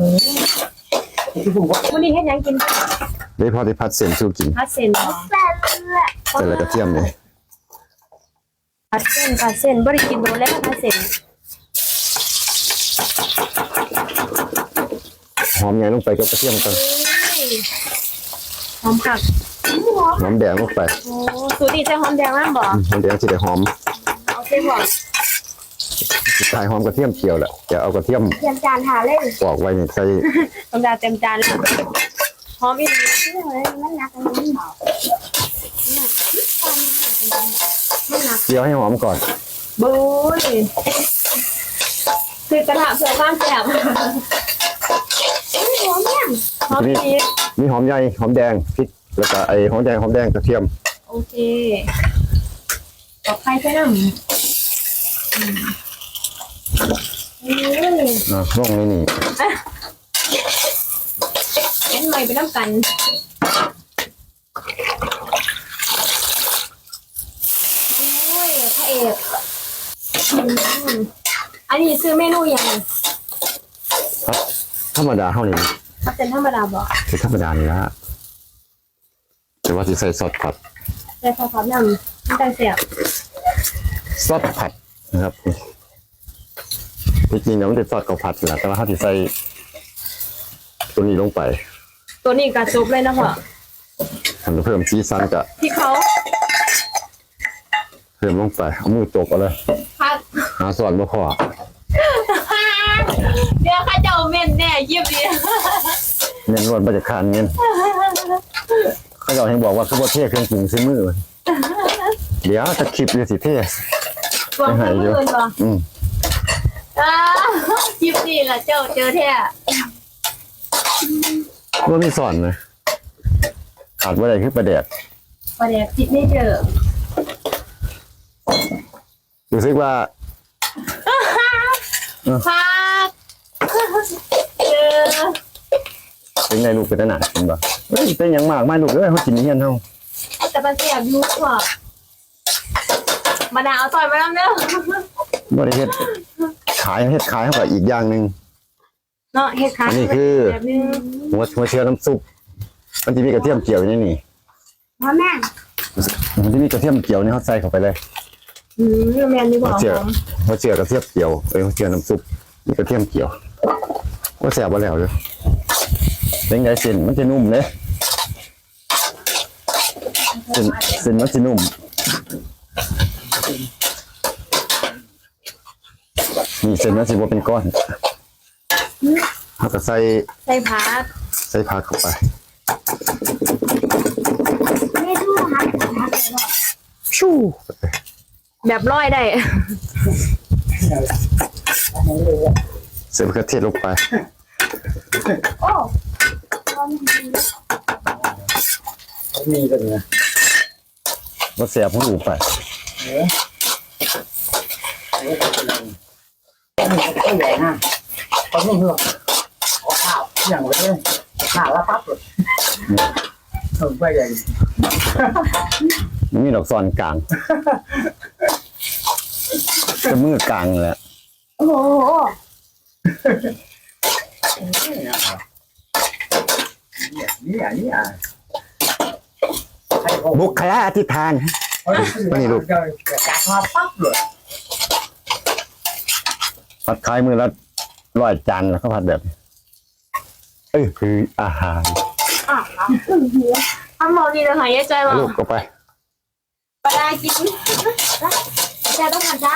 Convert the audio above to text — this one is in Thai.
วันนี้เฮ็ดหยังกินได้พอได้พัดเส้นสู้กินผัดเส้นบ่เสร็จแล้วก็เทียมเลยผัดเส้นผัดเส้นบ่ได้กินโดนแล้วผัดเส้นหอมใหญ่ลงไปกับกระเทียมก่อนหอมผักหอมแดงลงไปโอ้สูตรนี้ใส่หอมแดงนำบ่อืมหอมแดงสิได้หอมเอาใส่บ่สุด ท้ายหอมกระเทียมเจียวแหละจะเอากระเทียมเตรียมจานหาเลยปอกไว้นี่ใส่ต้องดาเต็มจานเลยหอมอีหลีมันหนักอันนี้เบามันหนักเจียวให้หอมก่อนบุ้ยคือกระทะเพื่อความแซ่บหัวเนี่ยหอมอีหลีมีหอมใหญ่หอมแดงพริกแล้วก็ไอ้หอมใหญ่หอมแดงกระเทียม โอเคตอกไข่ใส่น้ำ อืมอืมอะลงในนี่เห็นไหมไปน้ำกันโอ้ยพระเอกอืมอันนี้ซื้อเมนูยังธรรมดาเท่านี้ถ้าเป็นธรรมดาบอกคือธรรมดานี่ละแต่ว่าที่ใส่ซอสผัดใส่ซอสพร้อมน้ำน้ำตาลเสียบซอสผัดนะครับที่ จริงเนี่ยมันเป็นซอสข้าวผัดแหละแต่ว่าถ้าที่ใส่ตัวนี้ลงไปตัวนี้กระจุบเลยนะพ่อทำให้เพิ่มสีสันกับที่เขาเพิ่มลงไปเอามือตกเอาเลยพักหาส่วนบ่พอเดี๋ยวข้าเจ้าเม่นแน่ยิบดีเงินรวนบรรยากาศเงินเขาเราให้บอกว่าคือบ่เทเครื่องปรุงซื้อมือมันเดี๋ยวจะคลิปอยู่สิเทตัวเพื่อนเพื่อนบ่ อืมอ้ายิบดีล่ะเจ้าเจอแท้ว่ามีสอนนะขาดว่าอะไรคือประเดดประเดี๋ยวจิตไม่เจอรู้สึกว่าพักเจอเป็นไงลูกเป็นตาหนาจริงบ่เฮ้ยเป็นหยังมากไม่ลูกเอ้ยเขากินเฮียนเฮาแต่มันเสียบยุกว่ะมะนาวซอยมาแล้วเด้อบ่ได้เฮ็ด ขายเฮ็ดขายเท่ากับอีกอย่างหนึ่ง เนาะเฮ็ดค่ะอันนี้คือ แบบนึงหัวหัวเชื้อน้ำซุปมันจะมีกระเทียมเจียวอยู่ในนี่หัวแม่มันจะมีกระเทียมเจียวนี่เขาใส่เข้าไปเลยอืมแม่นนี่บ่หัวหเชื้ออมหัวเชื้อกระเทียมเจียวเอ้ยหัวเชื้อน้ำซุปมีกระเทียมเจียวว่าแซ่บบ่แล้วเลยเป็นไงเส้นมันจะนุ่มเลยเส้นเส้นมันจะนุ่ม นี่เส้นมันสิบ่เป็นก้อนเขาก็ใส่ใส่ผักใส่ผักเข้าไปไม่ดูหักหักเลยว่าชู่แบบร้อยได้ใส่มะเขือเทศลงไปโอ้ความดีมีกันไงมาเสียบของอู ไปก็ใหญ่ฮะตอนนี้เหรอขอข้าวอย่างเลยข้าวแล้วปั๊บเลยถึงไปใหญ่มันมีดอกซอนกลางจะมือกลางแหละโอ้โหนี่อะนี่อะบุคลาอธิษฐานนี่ลูกจัดมาปั๊บเลย ผัดคล้ายมือละร้อยจานแล้วก็ผัดแบบนี้เอ้ยคืออาหารทำมองนี่เลยค่ะยายใจว่าลูกก็ไป ปลาดากินจะต้องทำจ้า